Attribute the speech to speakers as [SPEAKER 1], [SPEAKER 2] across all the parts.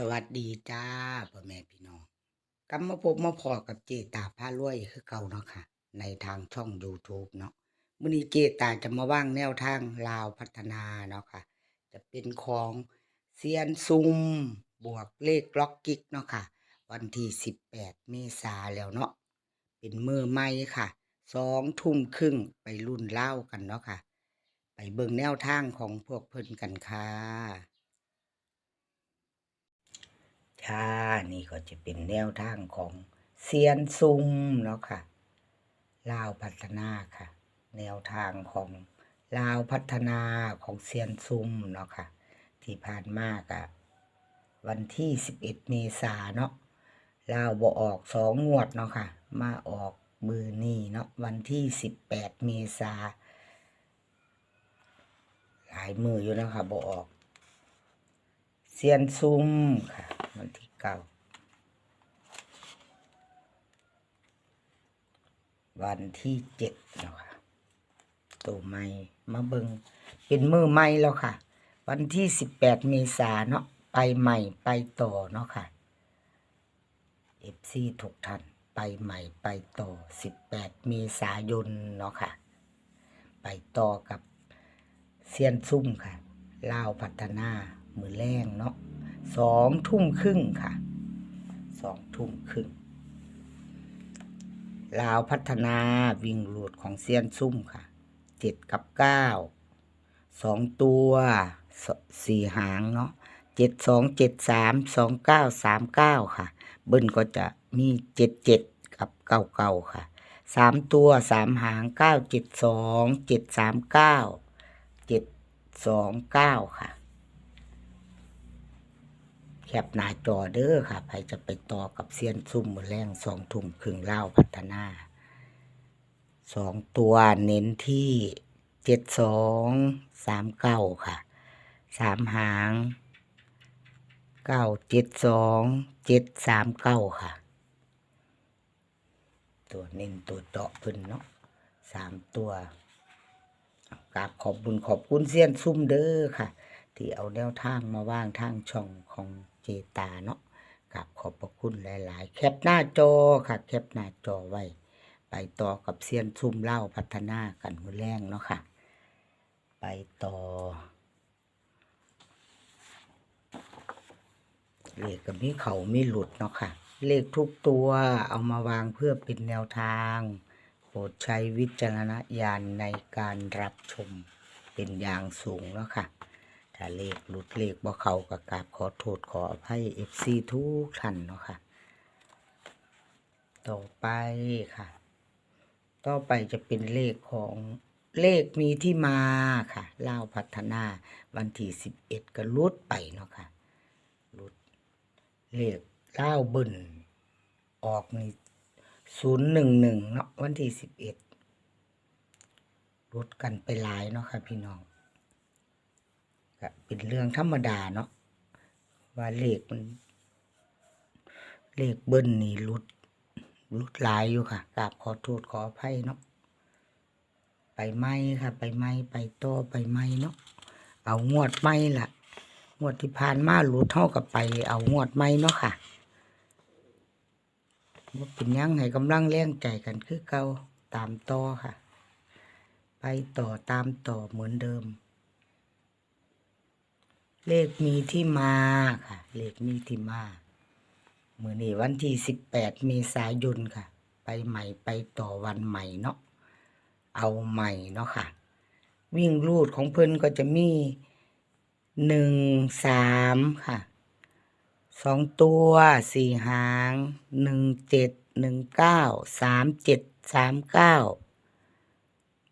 [SPEAKER 1] สวัสดีจ้าพ่อแม่พี่น้องกลับมาพบมาพอกับเจตาพารวยคือเก่าเนาะค่ะ ในทางช่อง YouTube เนาะมื้อนี้เจตาจะมาว่างแนวทางลาวพัฒนาเนาะค่ะ จะเป็นของเซียนซุมบวกเลขล็อกกิกเนาะค่ะ วันที่18 เมษาแล้วเนาะเป็นมือใหม่ค่ะสองทุ่มครึ่งไปรุ่นเล่ากันเนาะค่ะ ไปเบิ่งแนวทางของพวกเพิ่นกันค่ะ ค่ะ นี่ก็จะเป็นแนวทางของเซียนซุมเนาะค่ะลาวพัฒนาค่ะ แนวทางของลาวพัฒนาของเซียนซุมเนาะค่ะ ที่ผ่านมากะวันที่ 11 เมษาเนาะลาวบ่ออกสองงวดเนาะค่ะ มาออกมือนี่เนาะวันที่ 18 เมษาหลายมืออยู่นะคะบ่ออก เซียนซุมค่ะ วันที่เก้าวันที่เจ็ดแล้วค่ะตัวใหม่มาเบิงเป็นมือใหม่แล้วค่ะ วันที่สิบแปดเมษาเนาะไปใหม่ไปต่อเนาะค่ะเอฟซีถูกทันไปใหม่ไปต่อสิบแปดเมษายนเนาะค่ะ ไปต่อกับเซียนซุ่มค่ะลาวพัฒนามือแรงเนาะ สองทุ่มครึ่งค่ะสองทุ่มครึ่งลาวพัฒนาวิ่งหลุดของเซียนซุ่มค่ะเจ็ดกับเก้าสองตัวสี่หางเนาะเจ็ดสองเจ็ดสามสองเก้าสามเก้าค่ะ เบิ้ลก็จะมีเจ็ดเจ็ดกับเก้าเก้าค่ะสามตัวสามหางเก้าเจ็ดสองเจ็ดสามเก้าเจ็ดสองเก้าค่ะ แคปหน้าจอเด้อค่ะใครจะไปต่อกับเซียนซุ่มมือแรงสองทุ่มครึ่งเล่าพัฒนาสองตัวเน้นที่เจ็ดสองสามเก้าค่ะสามหางเก้าเจ็ดสองเจ็ดสามเก้าค่ะ ตัวเน้นตัวเจาะพิ่นเนาะสามตัวกราบขอบบุญขอบคุณเซียนซุ่มเด้อค่ะ ที่เอาแนวทางมาว่างทางช่องของเจตาเนาะกับขอบพระคุณหลาย ๆ แคปหน้าจอค่ะแคปหน้าจอไว้ ไปต่อกับเซียนซุ่มเล่าพัฒนากันมือแรงเนาะค่ะ ไปต่อเลขกับมีเขามีหลุดเนาะค่ะ เลขทุกตัวเอามาวางเพื่อเป็นแนวทางโปรดใช้วิจารณญาณในการรับชมเป็นอย่างสูงเนาะค่ะ ถ้าเลขหลุดเลขบ่เขากับกราบขอโทษขออภัยเอฟซีทุกท่านเนาะค่ะ ต่อไปค่ะ ต่อไปจะเป็นเลขของเลขมีที่มาค่ะเล่าพัฒนาวันที่สิบเอ็ดก็ลุดไปเนาะค่ะลุดเลขเล่าบึนออกนี่ศูนย์หนึ่งหนึ่งเนาะวันที่สิบเอ็ดลุดกันไปหลายเนาะค่ะพี่น้อง ก็เป็นเรื่องธรรมดาเนาะว่าเลขมัน เลขเบิ้ลนี่หลุดหลุดลายอยู่ค่ะกราบขอโทษขออภัยเนาะไปไหมค่ะ ไปไหมไปต่อไปไหมเนาะเอางวดไหมล่ะงวดที่ผ่านมาหลุดเท่ากับไป เอางวดไหมเนาะค่ะว่าเป็นยังให้กำลังแรงใจกันคือเก่าตามต่อค่ะ ไปต่อตามต่อเหมือนเดิม เลขมีที่มาค่ะ เลขมีที่มาเมื่อนี้วันที่สิบแปดเมษายนค่ะ ไปใหม่ไปต่อวันใหม่เนาะเอาใหม่เนาะค่ะ วิ่งรูดของเพิ่นก็จะมีหนึ่งสามค่ะสองตัวสี่หางหนึ่งเจ็ดหนึ่งเก้าสามเจ็ดสามเก้า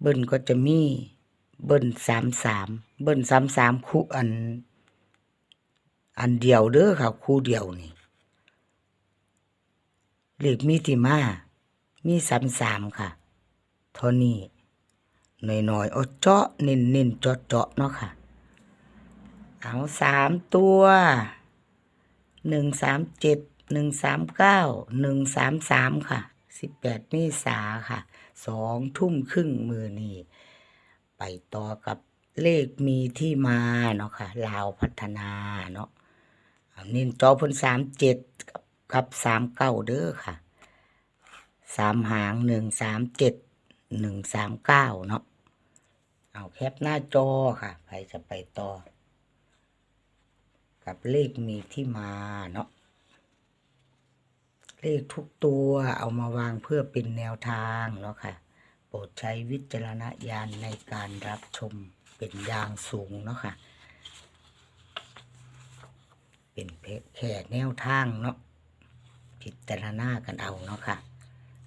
[SPEAKER 1] เบิ้ลก็จะมีเบิ้ลสามสามเบิ้ลสามสามคู่อัน อันเดียวเด้อค่ะคู่เดียวนี่เลขมีที่มามีสามสามค่ะเท่านี้หน่อยๆเอาเจาะเน้นเน้นๆเจาะเจาะๆเนาะค่ะ เอาสามตัวหนึ่งสามเจ็ดหนึ่งสามเก้าหนึ่งสามสามค่ะสิบแปดเมษาค่ะสองทุ่มครึ่งมือนี่ไปต่อกับเลขมีที่มาเนาะค่ะลาวพัฒนาเนาะ เน้นจอเพิ่นสามเจ็ดกับสามเก้าเด้อค่ะสามหางหนึ่งสามเจ็ดหนึ่งสามเก้าเนาะเอาแคปหน้าจอค่ะใครจะไปต่อ กับเลขมีที่มาเนาะเลขทุกตัวเอามาวางเพื่อเป็นแนวทางเนาะค่ะ โปรดใช้วิจารณญาณในการรับชมเป็นอย่างสูงเนาะค่ะ เป็นเพแค่แนวทางเนาะพิจารณากันเอาเนาะค่ะ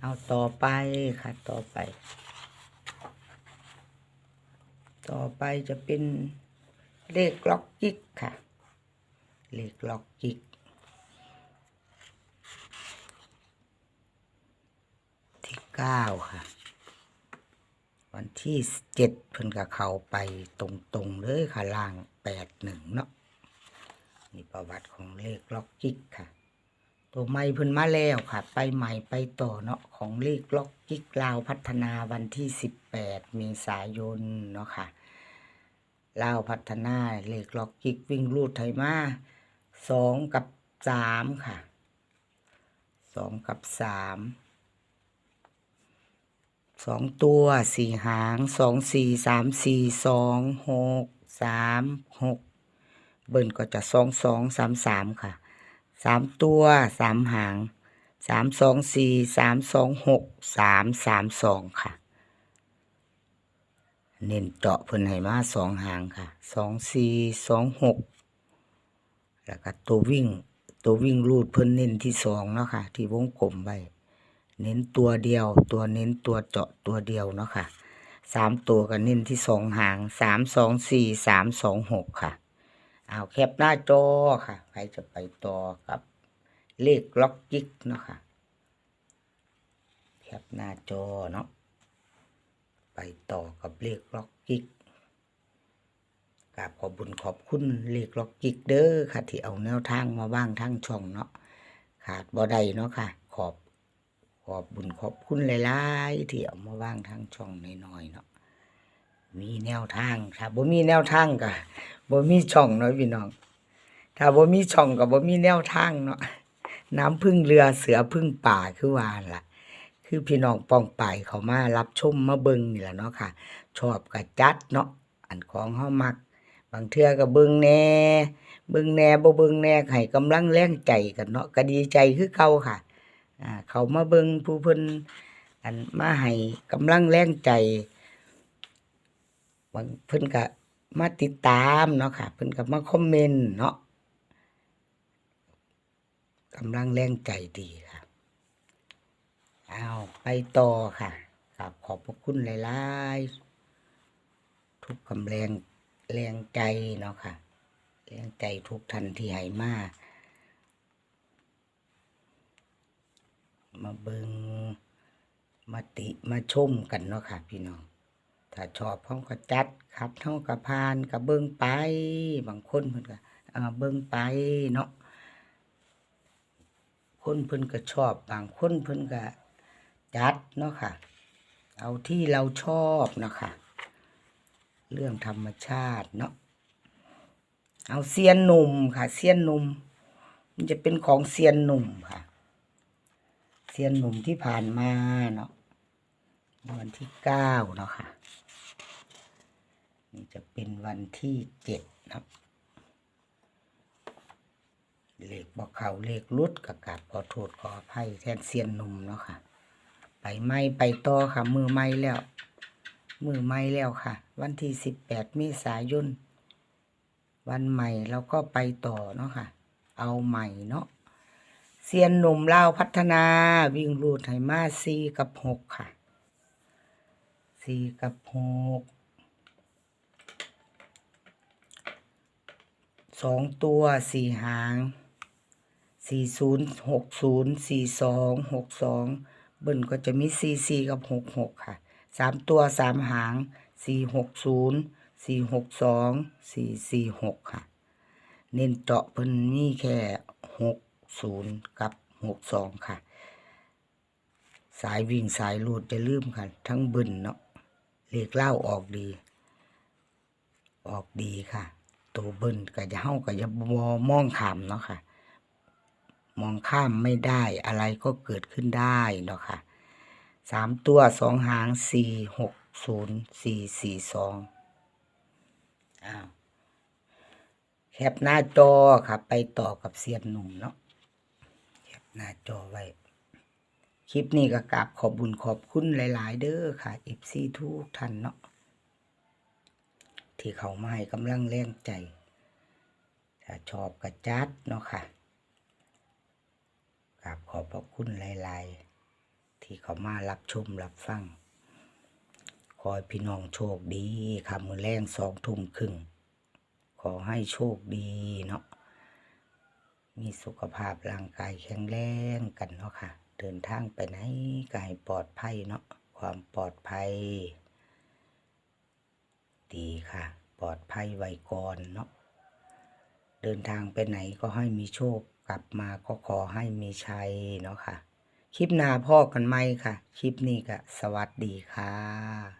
[SPEAKER 1] เอาต่อไปค่ะต่อไป ต่อไปจะเป็นเลขล็อกกิกค่ะ เลขล็อกกิกที่เก้าค่ะ วันที่เจ็ดเพิ่นกับเขาไปตรงๆเลยค่ะล่างแปดหนึ่งเนาะ นี่ประวัติของเลขล็อกกิกค่ะ ตัวใหม่พิ่นมาแล้วค่ะ ไปใหม่ไปต่อเนาะของเลขล็อกกิกลาวพัฒนาวันที่สิบแปดเมษายนเนาะค่ะลาวพัฒนาเลขล็อกกิกวิ่งรูดไทยมาสองกับสามค่ะสองกับสามสองตัวสี่หางสองสี่สามสี่สองหกสามหก เบิ้ลก็จะสองสองสามสามค่ะสามตัวสามหางสามสองสี่สามสองหกสามสามสองค่ะ เน้นเจาะเพิ่นให้มาสองหางค่ะสองสี่สองหกแล้วก็ตัววิ่งตัววิ่งรูดเพิ่นเน้นที่สองเนาะค่ะ ที่วงกลมไว้เน้นตัวเดียว ตัวเน้นตัวเจาะตัวเดียวเนาะค่ะสามตัวก็เน้นที่สองหางสามสองสี่สามสองหกค่ะ เอาแคปหน้าจอค่ะใครจะไปต่อกับเลขล็อกกิกเนาะค่ะแคปหน้าจอเนาะไปต่อกับเลขล็อกกิกกราบขอบบุญขอบคุณเลขล็อกกิกเด้อค่ะ ที่เอาแนวทางมาบ้างทั้งช่องเนาะขาดบ่ได้เนาะค่ะ ขอบขอบบุญขอบคุณหลายๆที่เอามาว่างทางช่องน้อยๆเนาะ มีแนวทางถ้าบ่มีแนวทางก็บ่มีช่องเนาะพี่น้อง ถ้าบ่มีช่องก็บ่มีแนวทางเนาะน้ำพึ่งเรือเสือพึ่งป่าคือว่าล่ะ คือพี่น้องป้องปายเขามารับชมมาเบิ่งนี่แหละเนาะค่ะ ชอบก็จัดเนาะอันของเฮามัก บางเทื่อก็เบิ่งแน่เบิ่งแน่บ่เบิ่งแน่ให้กำลังแรงใจกันเนาะก็ดีใจคือเก่าค่ะอ่าเขามาเบิ่งผู้เพิ่นอันมาให้กำลังแรงใจางเพิ่นก็มาติดตามเนาะค่ะ เพิ่นก็มาคอมเมนต์เนาะกำลังแรงใจดีค่ะเอาไปต่อค่ะกับขอบพระคุณหลายๆ ทุกกำแรงแรงใจเนาะค่ะ แรงใจทุกท่านที่ให้มามาเบิงมาติมาชมกันเนาะค่ะ พี่น้อง ถ้าชอบห้องก็จัดครับเท่ากับพานกับเบิ้งไป บางคนเพิ่นก็เบิ้งไปเนาะคนเพิ่นก็ชอบบางคนเพิ่นก็จัดเนาะค่ะ เอาที่เราชอบเนาะค่ะ เรื่องธรรมชาติเนาะเอาเซียนหนุ่มค่ะเซียนหนุ่มมันจะเป็นของเซียนหนุ่มค่ะเซียนหนุ่มที่ผ่านมาเนาะวันที่เก้าเนาะค่ะ นี่จะเป็นวันที่เจ็ดนะครับ เลขบอกเขาเลขรุดกับกาบขอโทษขออภัยแทนเซียนหนุ่มเนาะค่ะ ไปไม่ไปต่อค่ะ มือไม่แล้ว มือไม่แล้วค่ะ วันที่สิบแปดเมษายนวันใหม่เราก็ไปต่อเนาะค่ะ เอาใหม่เนาะเซียนหนุ่มลาวพัฒนาวิ่งรูดไหมาสี่กับหกค่ะสี่กับหก สองตัวสี่หางสี่ศูนย์หกศูนย์สี่สองหกสองเบิ้ลก็จะมีสี่สี่กับหกหกค่ะสามตัวสามหางสี่หกศูนย์สี่หกสองสี่สี่หกค่ะ เน้นเจาะเพิ่นมีแค่หกศูนย์กับหกสองค่ะ สายวิ่งสายลูดจะลืมค่ะ ทั้งบึนเนาะเลขเล่าออกดี ออกดีค่ะ ตัวเบิ้ลก็จะเฮาก็จะบ่มองข้ามเนาะค่ะ มองข้ามไม่ได้อะไรก็เกิดขึ้นได้เนาะค่ะสามตัวสองหางสี่หกศูนย์สี่สี่สองอ้าวแคปหน้าจอค่ะไปต่อกับเซียนหนุ่มเนาะแคปหน้าจอไว้ คลิปนี้ก็กราบขอบบุญขอบคุณหลาย ๆ เด้อค่ะเอฟซีทุกท่านเนาะ ที่เขามาให้กำลังแรงใจ ถ้าชอบกระจัดเนาะค่ะกราบขอบพระคุณหลาย ๆ ที่เขามารับชมรับฟัง ขอให้พี่น้องโชคดีค่ะมือแรงสองทุ่มครึ่ง ขอให้โชคดีเนาะ มีสุขภาพร่างกายแข็งแรงกันเนาะค่ะ เดินทางไปไหนก็ให้ปลอดภัยเนาะ ความปลอดภัย ดีค่ะ ปลอดภัยไวก่อนเนาะเดินทางไปไหนก็ให้มีโชคกลับมาก็ขอให้มีชัยเนาะค่ะ คลิปหน้าพ่อกันไหมค่ะ คลิปนี้ก็สวัสดีค่ะ